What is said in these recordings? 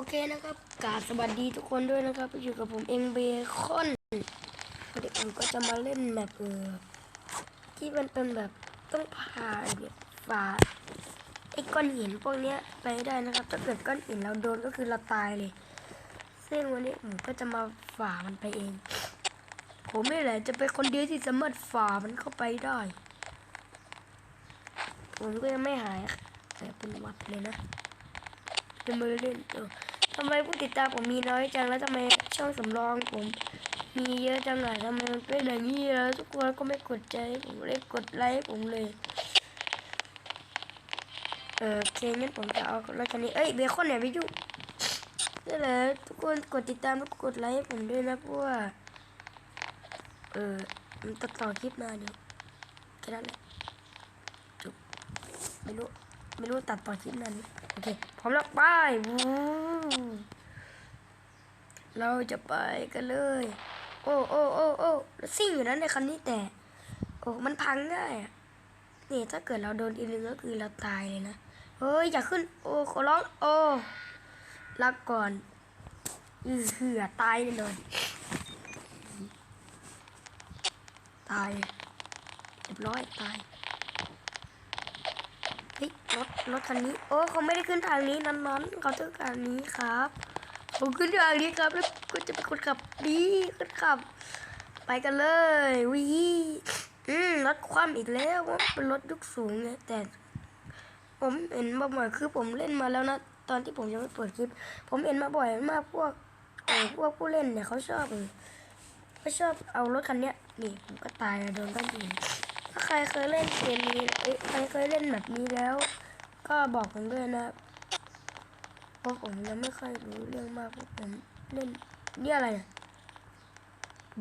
โอเคนะครับกาสวัสดีทุกคนด้วยนะครับอยู่กับผมเองเบคอนเด็กผมก็จะมาเล่นแบบเออที่มันเป็นแบบต้องผ่าเนี่ยฝ่าไอ้ก้อนหินพวกเนี้ยไปได้นะครับ ถ้าเกิดก้อนหินเราโดนก็คือเราตายเลยซึ่งวันนี้ผมก็จะมาฝ่ามันไปเอง ผมนี่แหละจะเป็นคนเดียวที่สามารถฝ่ามันเข้าไปได้ ผมก็ยังไม่หายแต่เป็นวัดเลยนะ จะมเล่นทำไมผู้ติดตามผมมีน้อยจังแล้วทำไมช่องสำรองผม มีเยอะจังอะทำไมมันเป็นอย่างนี้อะทุกคนก็ไม่กดใจผมเลยกดไลค์ผมเลยเออโอเคงั้นผมจะเอารถคันนี้เอ้ยเบคอนเนี่ยไปยุนี่แหละทุกคนกดติดตามแล้วกดไลค์ผมด้วยนะเพราะว่าเออมันตัดต่อคลิปมาเดี๋ยวแค่นั้นแหละจบไม่รู้ไม่รู้ตัดต่อคลิปนั้น อเคพร้อมแล้วไปเราจะไปกันเลย โอ้โอ้โอ้โอ้แล้วซิ่งอยู่นั้นในคันนี้แต่ โอ้มันพังง่ายนี่ถ้าเกิดเราโดนอีลึงก็คือเราตายเลยนะเฮ้ยอย่าขึ้น โอ้ขอร้องโอ้รักก่อนอือเหือตายแน่นอนตายเรียบร้อยตาย เฮ้ยรถรถคันนี้ โอ้เขาไม่ได้ขึ้นทางนี้นั้นนันเขาขึ้นทางนี้ครับผมขึ้นทางนี้ครับแล้วก็จะเป็นคนขับดีคนขับ ไปกันเลยวิอืมรถคว่ำอีกแล้วเป็นรถยุคสูงไงแต่ ผมเห็นมาบ่อยคือผมเล่นมาแล้วนะตอนที่ผมยังไม่เปิดคลิป ผมเห็นมาบ่อยมากพวกเออพวกผู้เล่นเนี่ยเขาชอบเขาชอบเอารถคันเนี้ยนี่ผมก็ตายโดนก้อนหินถ้า ใครเคยเล่นเกมนี้ใครเคยเล่นแบบนี้แล้ว ก็บอกผมด้วยนะเพราะผมยังไม่ค่อยรู้เรื่องมากพราะผมเล่นนี่อะไรนี่ย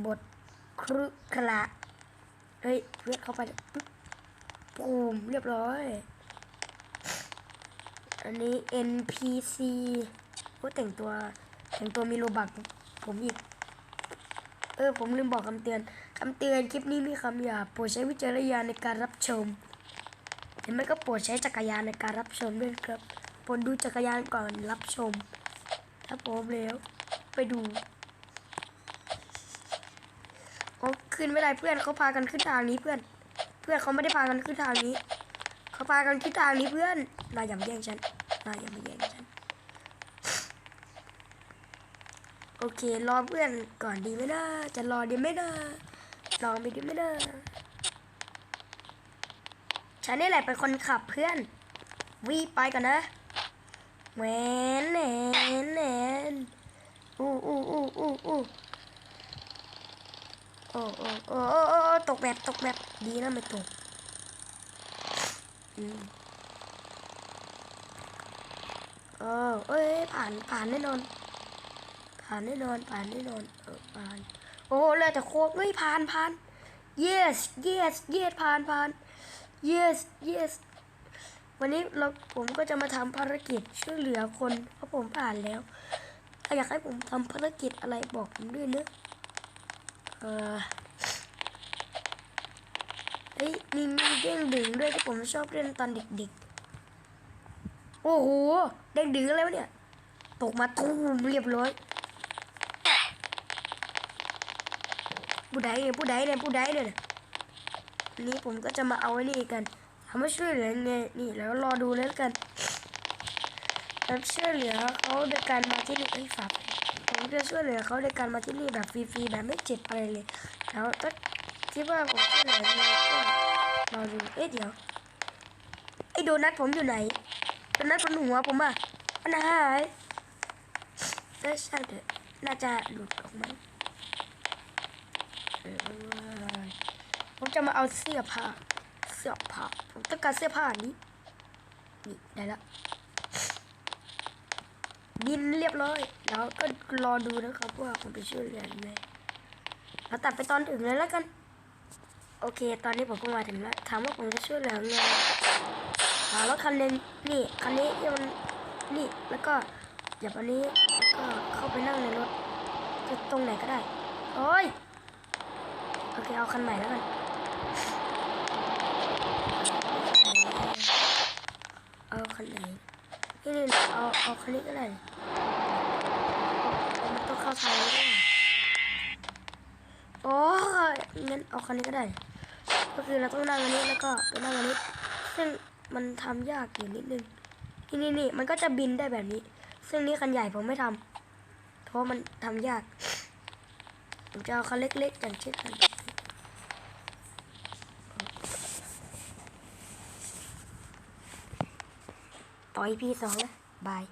บทครุกระเฮ้ยเพื่อนเข้าไปปุ๊บปูมเรียบร้อย อันนี้ NPC โอ้แต่งตัวแต่งตัวมีโลบักผมอีก เออผมลืมบอกคำเตือนคำเตือนคลิปนี้มีคำหยาบโปรดใช้วิจารณญาณในการรับชมเห็นไหมก็โปรดใช้จักรยานในการรับชมด้วยครับโปรดดูจักรยานก่อนรับชม ถ้าพร้อมแล้ว ไปดูโอ้ขึ้นไม่ได้เพื่อนเขาพากันขึ้นทางนี้เพื่อน เพื่อนเขาไม่ได้พากันขึ้นทางนี้ เขาพากันขึ้นทางนี้เพื่อนนายอย่ามาแย่งฉันนายอย่ามาแย่งฉัน โอ เครอเพื่อนก่อนดีไหมนะจะรอดีไหมนะลองไปดีไหมนะฉันนี่แหละเป็นคนขับเพื่อนวีไปก่อนนะแหวนแหวนแหวนอู้อู้อู้อู้อู้โอ้โอ้โอ้โอ้ตกแบบตกแบบดีนะไม่ตกอืมเออเอ้ยผ่านผ่านแน่นอน ผ่านแน่นอนผ่านแน่นอนเออผ่าน โอ้เลยแต่โคกเฮ้ยผ่านผ่าน yes yes yes ผ่านผ่าน yes yes วันนี้เราผมก็จะมาทำภารกิจช่วยเหลือคนเพราะผมผ่านแล้วถ้าอยากให้ผมทำภารกิจอะไรบอกผมด้วยเนอะเออเฮ้ยมีมีเด้งดึงด้วยที่ผมชอบเล่นตอนเด็กๆ โอ้โห เด้งดึงอะไรวะเนี่ย ตกมาตูมเรียบร้อย ผู้ใดเนี่ยผู้ใดเนี่ยผู้ใดเนี่ยนี้ผมก็จะมาเอาไอ้นี่กันทำให้ช่วยเหลือไงนี่แล้วรอดูแล้วกันแล้ช่วยเหลือเขาโดยการมาที่นี่ไอ้ฝากผมจะช่วยเหลือเขาโดยการมาที่นี่แบบฟรีๆแบบไม่เจ็บอะไรเลยแล้วถ้าคิดว่าผมช่วยเหลือยังไงก็รอดูเอ๊ะเดี๋ยวไอ้โดนัทผมอยู่ไหนโดนัทบนหัวผมอะอันหายเอ้ยช่เถอะน่าจะหลุดออกมา ผมจะมาเอาเสื้อผ้า เสื้อผ้า ผมต้องการเสื้อผ้านี้ นี่ ได้แล้วบินเรียบร้อย แล้วก็รอดูนะครับว่าผมไปช่วยเหลือยังไงเราตัดไปตอนถึงเลยแล้วกัน โอเค ตอนนี้ผมก็มาถึงแล้ว ถามว่าผมจะช่วยเหลือยังไงหารถคันหนึ่งนี่ คันนี้ที่มันนี่ แล้วก็หยับอันนี้ แล้วก็เข้าไปนั่งในรถจะตรงไหนก็ได้ โอ้ย โอเค เอาคันใหม่แล้วกันเอาคันไหนนี่นี่เอาเอาคันนี้ก็ได้เข้าทางนี้ด้วยโอ้ยงั้นเอาคันนี้ก็ได้ ก็คือเราต้องนั่งอันนี้แล้วก็ไปนั่งอันนี้ ซึ่งมันทำยากอยู่นิดนึงนี่นี่นี่มันก็จะบินได้แบบนี้ ซึ่งนี่คันใหญ่ผมไม่ทำเพราะมันทำยากผมจะเอาคันเล็กๆอย่างเช่นคัน ต่อ EP สองนะบาย